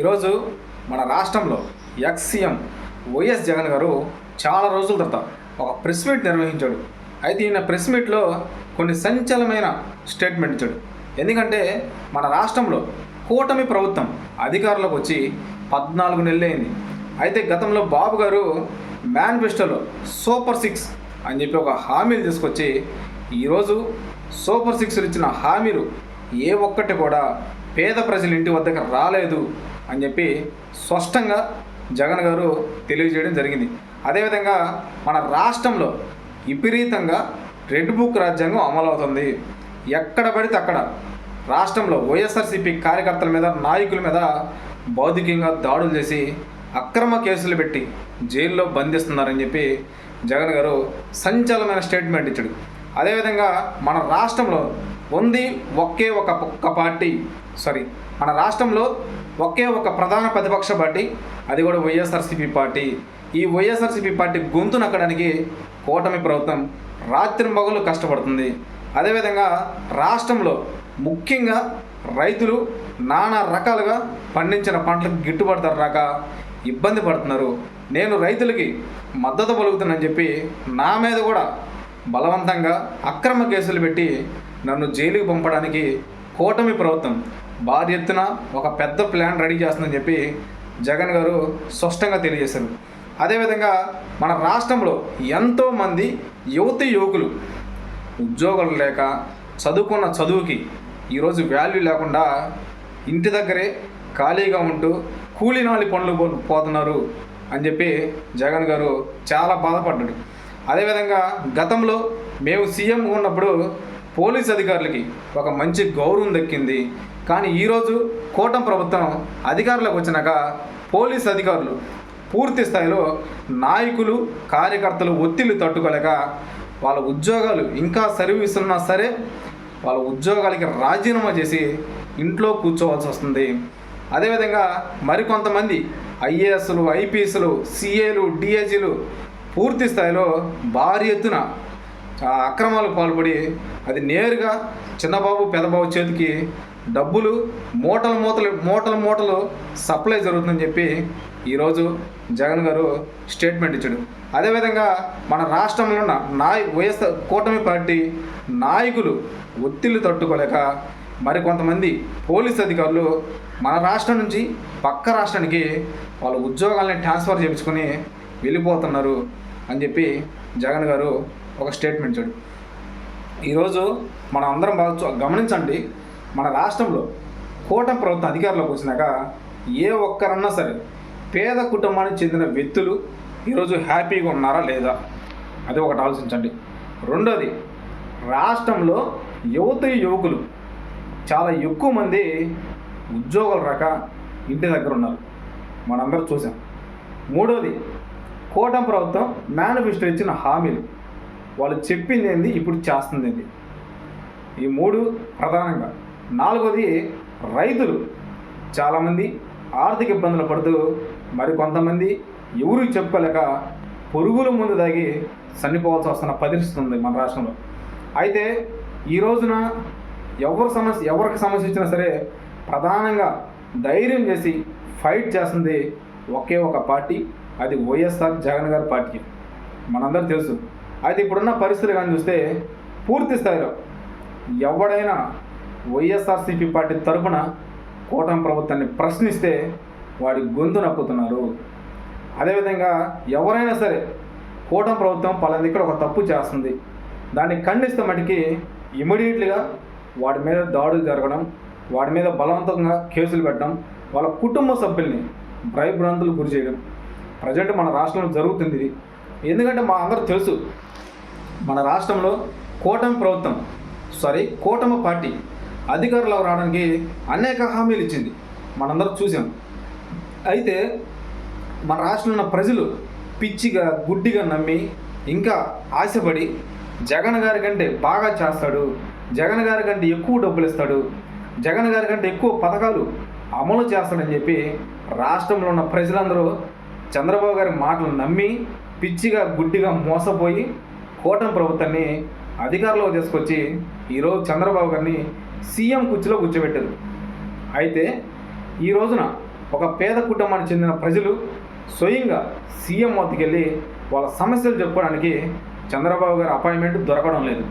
ఈరోజు మన రాష్ట్రంలో ఎక్స్సీఎం వైఎస్ జగన్ గారు చాలా రోజుల తర్వాత ఒక ప్రెస్ మీట్ నిర్వహించాడు. అయితే ఈయన ప్రెస్ మీట్లో కొన్ని సంచలనమైన స్టేట్మెంట్ ఇచ్చాడు. ఎందుకంటే మన రాష్ట్రంలో కూటమి ప్రభుత్వం అధికారంలోకి వచ్చి పద్నాలుగు నెలలైంది అయితే గతంలో బాబు గారు మేనిఫెస్టోలో సూపర్ సిక్స్ అని చెప్పి ఒక హామీలు తీసుకొచ్చి ఈరోజు సూపర్ సిక్స్ ఇచ్చిన హామీలు ఏ ఒక్కటి కూడా పేద ప్రజల ఇంటి వద్దకు రాలేదు. అని చెప్పి స్పష్టంగా జగన్ గారు తెలియజేయడం జరిగింది. అదేవిధంగా మన రాష్ట్రంలో విపరీతంగా రెడ్ బుక్ రాజ్యాంగం అమలవుతుంది. ఎక్కడ పడితే అక్కడ. రాష్ట్రంలో వైఎస్ఆర్సీపీ కార్యకర్తల మీద నాయకుల మీద భౌతికంగా దాడులు చేసి అక్రమ కేసులు పెట్టి జైల్లో బంధిస్తున్నారని చెప్పి జగన్ గారు సంచలనమైన స్టేట్మెంట్ ఇచ్చాడు. అదేవిధంగా మన రాష్ట్రంలో ఉంది ఒకే ఒక ఒక్క పార్టీ సారీ మన రాష్ట్రంలో ఒకే ఒక ప్రధాన ప్రతిపక్ష పార్టీ అది కూడా వైఎస్ఆర్సీపీ పార్టీ. ఈ వైఎస్ఆర్సీపీ పార్టీ గొంతు నక్కడానికి కూటమి ప్రభుత్వం రాత్రి మగలు కష్టపడుతుంది. అదేవిధంగా రాష్ట్రంలో ముఖ్యంగా రైతులు నానా రకాలుగా పండించిన పంటలకు గిట్టుబాటు ధర రాక ఇబ్బంది పడుతున్నారు. నేను రైతులకి మద్దతు పలుకుతానని చెప్పి నా మీద కూడా బలవంతంగా అక్రమ కేసులు పెట్టి నన్ను జైలుకి పంపడానికి కూటమి ప్రభుత్వం భారీ ఎత్తున ఒక పెద్ద ప్లాన్ రెడీ చేస్తుందని చెప్పి జగన్ గారు స్పష్టంగా తెలియజేశారు. అదేవిధంగా మన రాష్ట్రంలో ఎంతోమంది యువతి యువకులు ఉద్యోగాలు లేక చదువుకున్న చదువుకి ఈరోజు వాల్యూ లేకుండా ఇంటి దగ్గరే ఖాళీగా ఉంటూ కూలీనాలి పనులు పో- పోతున్నారు అని చెప్పి జగన్ గారు చాలా బాధపడ్డాడు అదేవిధంగా గతంలో మేము సీఎం ఉన్నప్పుడు పోలీస్ అధికారులకి ఒక మంచి గౌరవం దక్కింది. కానీ ఈరోజు కూటం ప్రభుత్వం అధికారులకు వచ్చినాక పోలీస్ అధికారులు పూర్తి స్థాయిలో నాయకులు కార్యకర్తలు ఒత్తిళ్ళు తట్టుకోలేక వాళ్ళ ఉద్యోగాలు ఇంకా సర్వీస్ ఉన్నా సరే వాళ్ళ ఉద్యోగాలకి రాజీనామా చేసి ఇంట్లో కూర్చోవాల్సి వస్తుంది. అదేవిధంగా మరికొంతమంది ఐఏఎస్లు ఐపీఎస్లు సిఏలు డిఐజీలు పూర్తి స్థాయిలో భారీ ఎత్తున అక్రమాలకు పాల్పడి అది నేరుగా చిన్నబాబు పెదబాబు చేతికి డబ్బులు మూటల మూతలు మూటల మూటలు సప్లై జరుగుతుందని చెప్పి ఈరోజు జగన్ గారు స్టేట్మెంట్ ఇచ్చాడు. అదేవిధంగా మన రాష్ట్రంలో ఉన్న నాయ వైఎస్ఆర్ కూటమి పార్టీ నాయకులు ఒత్తిళ్ళు తట్టుకోలేక మరికొంతమంది పోలీస్ అధికారులు మన రాష్ట్రం నుంచి పక్క రాష్ట్రానికి వాళ్ళ ఉద్యోగాలని ట్రాన్స్ఫర్ చేయించుకొని వెళ్ళిపోతున్నారు. అని చెప్పి జగన్ గారు ఒక స్టేట్మెంట్ ఇచ్చాడు. ఈరోజు మనం అందరం బాగా గమనించండి మన రాష్ట్రంలో కూటమి ప్రభుత్వం అధికారంలోకి వచ్చినాక ఏ ఒక్కరన్నా సరే పేద కుటుంబానికి చెందిన వ్యక్తులు ఈరోజు హ్యాపీగా ఉన్నారా లేదా? అది ఒకటి ఆలోచించండి. రెండోది రాష్ట్రంలో యువత యువకులు చాలా ఎక్కువ మంది ఉద్యోగాలు రాక ఇంటి దగ్గర ఉన్నారు. మనందరూ చూసాం. మూడోది కూటమి ప్రభుత్వం మేనిఫెస్టో ఇచ్చిన హామీలు. వాళ్ళు చెప్పింది ఏంది? ఇప్పుడు చేస్తుంది ఏంది? ఈ మూడు ప్రధానంగా. నాలుగోది రైతులు. చాలామంది ఆర్థిక ఇబ్బందులు పడుతూ మరి కొంతమంది ఎవరు చెప్పుకోలేక పురుగుల ముందు దాగి చనిపోవాల్సి వస్తున్న పరిస్థితి ఉంది మన రాష్ట్రంలో. అయితే ఈ రోజున ఎవరు సమస్య ఎవరికి సమస్య ఇచ్చినా సరే ప్రధానంగా ధైర్యం చేసి ఫైట్ చేస్తుంది ఒకే ఒక పార్టీ. అది వైఎస్ఆర్ జగన్ గారి పార్టీ. మనందరూ తెలుసు. అయితే ఇప్పుడున్న పరిస్థితులు కానీ చూస్తే పూర్తి స్థాయిలో ఎవడైనా వైఎస్ఆర్సీపీ పార్టీ తరఫున కూటమి ప్రభుత్వాన్ని ప్రశ్నిస్తే వాడి గొంతు నక్కుతున్నారు. అదేవిధంగా ఎవరైనా సరే కూటమి ప్రభుత్వం పలానా దగ్గర ఒక తప్పు చేస్తుంది. దాన్ని ఖండిస్తే మటుకి ఇమీడియట్లీగా వాడి మీద దాడులు జరగడం వాడి మీద బలవంతంగా కేసులు పెట్టడం వాళ్ళ కుటుంబ సభ్యుల్ని భయభ్రాంతులు గురి చేయడం ప్రజెంట్ మన రాష్ట్రంలో జరుగుతుంది ఇది. ఎందుకంటే మా అందరూ తెలుసు మన రాష్ట్రంలో కూటమి ప్రభుత్వం సారీ కూటమి పార్టీ అధికారంలో రావడానికి అనేక హామీలు ఇచ్చింది. మనందరం చూసాం. అయితే మన రాష్ట్రంలో ఉన్న ప్రజలు పిచ్చిగా గుడ్డిగా నమ్మి ఇంకా ఆశపడి జగన్ గారి కంటే బాగా చేస్తాడు జగన్ గారి కంటే ఎక్కువ డబ్బులు ఇస్తాడు జగన్ గారి కంటే ఎక్కువ పథకాలు అమలు చేస్తాడని చెప్పి రాష్ట్రంలో ఉన్న ప్రజలందరూ చంద్రబాబు గారి మాటలు నమ్మి పిచ్చిగా గుడ్డిగా మోసపోయి కూటమి ప్రభుత్వాన్ని అధికారంలో తీసుకొచ్చి ఈరోజు చంద్రబాబు గారిని సీఎం కుర్చీలో కూర్చోబెట్టారు. అయితే ఈ రోజున ఒక పేద కుటుంబానికి చెందిన ప్రజలు స్వయంగా సీఎం వద్దకు వెళ్ళి వాళ్ళ సమస్యలు చెప్పుకోవడానికి చంద్రబాబు గారి అపాయింట్మెంట్ దొరకడం లేదు.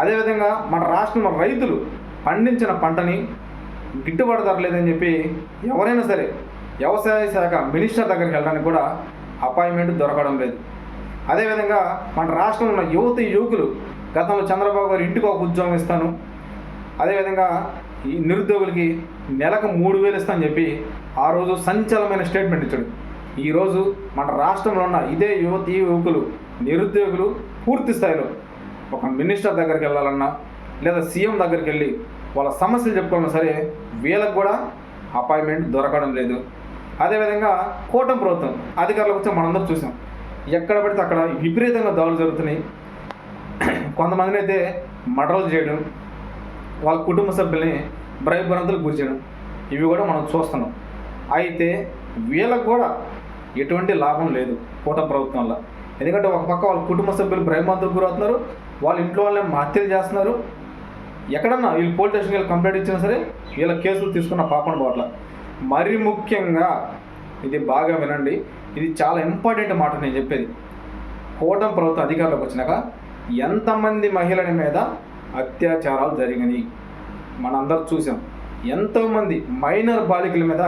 అదేవిధంగా మన రాష్ట్రంలో రైతులు పండించిన పంటని గిట్టుబాటు ధర లేదని చెప్పి ఎవరైనా సరే వ్యవసాయ శాఖ మినిస్టర్ దగ్గరికి వెళ్ళడానికి కూడా అపాయింట్మెంట్ దొరకడం లేదు. అదేవిధంగా మన రాష్ట్రంలో ఉన్న యువతి యువకులు గతంలో చంద్రబాబు గారు ఇంటికి ఒక ఉద్యోగం ఇస్తాను. అదేవిధంగా ఈ నిరుద్యోగులకి నెలకు మూడు వేలు ఇస్తానని చెప్పి ఆ రోజు సంచలనమైన స్టేట్మెంట్ ఇచ్చాడు. ఈరోజు మన రాష్ట్రంలో ఉన్న ఇదే యువతి యువకులు నిరుద్యోగులు పూర్తి స్థాయిలో ఒక మినిస్టర్ దగ్గరికి వెళ్ళాలన్నా లేదా సీఎం దగ్గరికి వెళ్ళి వాళ్ళ సమస్యలు చెప్పుకోవాలన్నా సరే వీళ్ళకి కూడా అపాయింట్మెంట్ దొరకడం లేదు. అదేవిధంగా కూటమి ప్రభుత్వం అధికారులకు వచ్చి మనందరం చూసాం. ఎక్కడ పడితే అక్కడ విపరీతంగా దాడులు జరుగుతున్నాయి. కొంతమందిని అయితే మర్డర్లు చేయడం వాళ్ళ కుటుంబ సభ్యుల్ని భయభ్రాంతులకు గురి చేయడం ఇవి కూడా మనం చూస్తున్నాం. అయితే వీళ్ళకు కూడా ఎటువంటి లాభం లేదు కూటమి ప్రభుత్వంలో ఎందుకంటే ఒక పక్క వాళ్ళ కుటుంబ సభ్యులు భయభ్రాంతులకు గురవుతున్నారు వాళ్ళ ఇంట్లో వాళ్ళని హత్యలు చేస్తున్నారు. ఎక్కడన్నా వీళ్ళు పోలీస్ స్టేషన్కి వెళ్ళి కంప్లైంట్ ఇచ్చినా సరే వీళ్ళ కేసులు తీసుకున్న పాపన పోట్ల మరి ముఖ్యంగా ఇది బాగా వినండి. ఇది చాలా ఇంపార్టెంట్ మాట నేను చెప్పేది. కూటమి ప్రభుత్వం అధికారంలోకి వచ్చినాక ఎంతమంది మహిళల మీద అత్యాచారాలు జరిగినాయి. మనందరూ చూసాం. ఎంతోమంది మైనర్ బాలికల మీద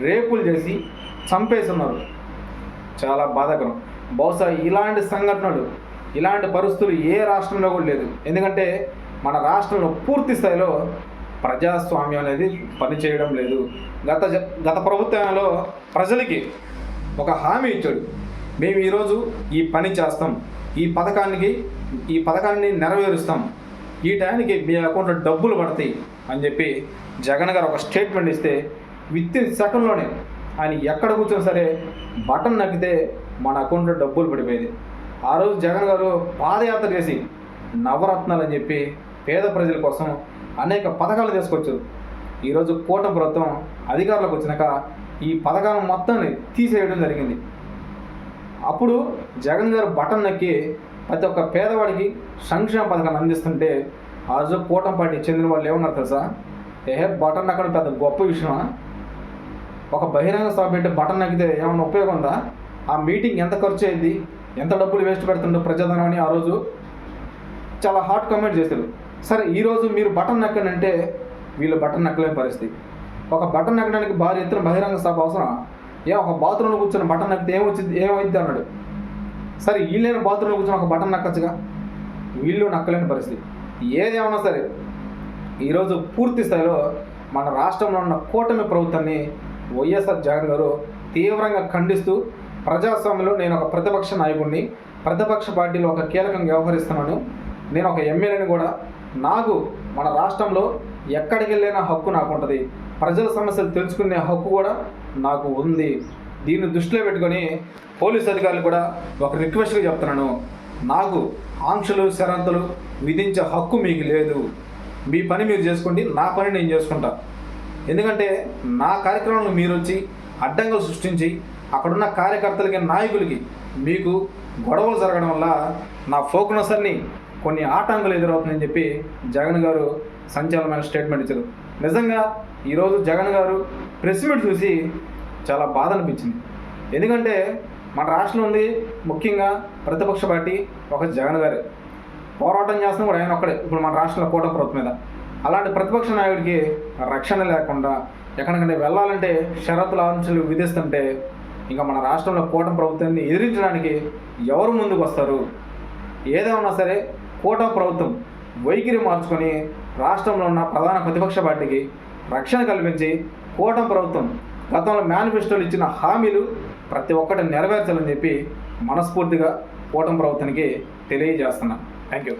రేపులు చేసి చంపేస్తున్నారు. చాలా బాధాకరం. బహుశా ఇలాంటి సంఘటనలు ఇలాంటి పరిస్థితులు ఏ రాష్ట్రంలో కూడా లేదు. ఎందుకంటే మన రాష్ట్రంలో పూర్తి స్థాయిలో ప్రజాస్వామ్యం అనేది పనిచేయడం లేదు. గత గత ప్రభుత్వంలో ప్రజలకి ఒక హామీ ఇచ్చాడు. మేము ఈరోజు ఈ పని చేస్తాం. ఈ పథకానికి ఈ పథకాన్ని నెరవేరుస్తాం. ఈ టైంకి మీ అకౌంట్లో డబ్బులు పడతాయి అని చెప్పి జగన్ గారు ఒక స్టేట్మెంట్ ఇస్తే విత్ ఇన్ సెకండ్లోనే ఆయన ఎక్కడ కూర్చొని సరే బటన్ నక్కితే మన అకౌంట్లో డబ్బులు పడిపోయేది. ఆ రోజు జగన్ గారు పాదయాత్ర చేసి నవరత్నాలు అని చెప్పి పేద ప్రజల కోసం అనేక పథకాలు తీసుకొచ్చారు ఈరోజు కూటమి ప్రభుత్వం అధికారులకు వచ్చినాక ఈ పథకాలను మొత్తం తీసేయడం జరిగింది. అప్పుడు జగన్ గారు బటన్ నొక్కి ప్రతి ఒక్క పేదవాడికి సంక్షేమ పథకాన్ని అందిస్తుంటే ఆ రోజు కూటమి పార్టీ చెందిన వాళ్ళు ఏమన్నారు తెలుసా? ఏ బటన్ నక్కడం పెద్ద గొప్ప విషయమా? ఒక బహిరంగ సభ పెట్టి బటన్ నక్కితే ఏమైనా ఉపయోగం ఉందా? ఆ మీటింగ్ ఎంత ఖర్చు అయింది? ఎంత డబ్బులు వేస్ట్ పెడుతుండో ప్రజాధనం అని ఆ రోజు చాలా హాట్ కామెంట్ చేశారు. సరే ఈరోజు మీరు బటన్ నక్కనంటే వీళ్ళు బటన్ నక్కలేని పరిస్థితి. ఒక బటన్ నక్కడానికి భారీ ఎత్తున బహిరంగ సభ అవసరం ఏ ఒక బాత్రూంలో కూర్చొని బటన్ నక్కితే ఏమొచ్చింది? ఏమైంది అన్నాడు. సరే వీళ్ళైన బాత్రూంలో కూర్చొని ఒక బటన్ నక్కచ్చుగా? వీళ్ళు నక్కలేని పరిస్థితి. ఏదేమన్నా సరే ఈరోజు పూర్తి స్థాయిలో మన రాష్ట్రంలో ఉన్న కూటమి ప్రభుత్వాన్ని వైఎస్ఆర్ జగన్ గారు తీవ్రంగా ఖండిస్తూ ప్రజాస్వామ్యంలో నేను ఒక ప్రతిపక్ష నాయకుడిని ప్రతిపక్ష పార్టీలో ఒక కీలకంగా వ్యవహరిస్తున్నాను. నేను ఒక ఎమ్మెల్యేని కూడా నాకు మన రాష్ట్రంలో ఎక్కడికి వెళ్ళిన హక్కు నాకు ఉంటుంది ప్రజల సమస్యలు తెలుసుకునే హక్కు కూడా నాకు ఉంది. దీన్ని దృష్టిలో పెట్టుకొని పోలీస్ అధికారులు కూడా ఒక రిక్వెస్ట్గా చెప్తున్నాను. నాకు ఆంక్షలు షరతులు విధించే హక్కు మీకు లేదు. మీ పని మీరు చేసుకోండి నా పని నేను చేసుకుంటా. ఎందుకంటే నా కార్యక్రమంలో మీరు వచ్చి అడ్డంకులు సృష్టించి అక్కడున్న కార్యకర్తలకి నాయకులకి మీకు గొడవలు జరగడం వల్ల నా ఫోకస్ అన్ని కొన్ని ఆటంకాలు ఎదురవుతుందని చెప్పి జగన్ గారు సంచలనమైన స్టేట్మెంట్ ఇచ్చారు. నిజంగా ఈరోజు జగన్ గారు ప్రెస్ మీట్ చూసి చాలా బాధ అనిపించింది. ఎందుకంటే మన రాష్ట్రంలో ఉంది ముఖ్యంగా ప్రతిపక్ష పార్టీ ఒక జగన్ గారే. పోరాటం చేస్తున్న కూడా ఆయన ఒక్కడే. ఇప్పుడు మన రాష్ట్రంలో కూటమి ప్రభుత్వం మీద. అలాంటి ప్రతిపక్ష నాయకుడికి రక్షణ లేకుండా ఎక్కడికంటే వెళ్ళాలంటే షరతుల ఆంక్షలు విధిస్తుంటే ఇంకా మన రాష్ట్రంలో కూటమి ప్రభుత్వాన్ని ఎదిరించడానికి ఎవరు ముందుకు వస్తారు ఏదేమన్నా సరే కూటమి ప్రభుత్వం వైఖరి మార్చుకొని రాష్ట్రంలో ఉన్న ప్రధాన ప్రతిపక్ష పార్టీకి రక్షణ కల్పించి కూటమి ప్రభుత్వం గతంలో మేనిఫెస్టోలు ఇచ్చిన హామీలు ప్రతి ఒక్కటి నెరవేర్చాలని చెప్పి మనస్ఫూర్తిగా కూటమి ప్రభుత్వానికి తెలియజేస్తున్నాను థ్యాంక్ యూ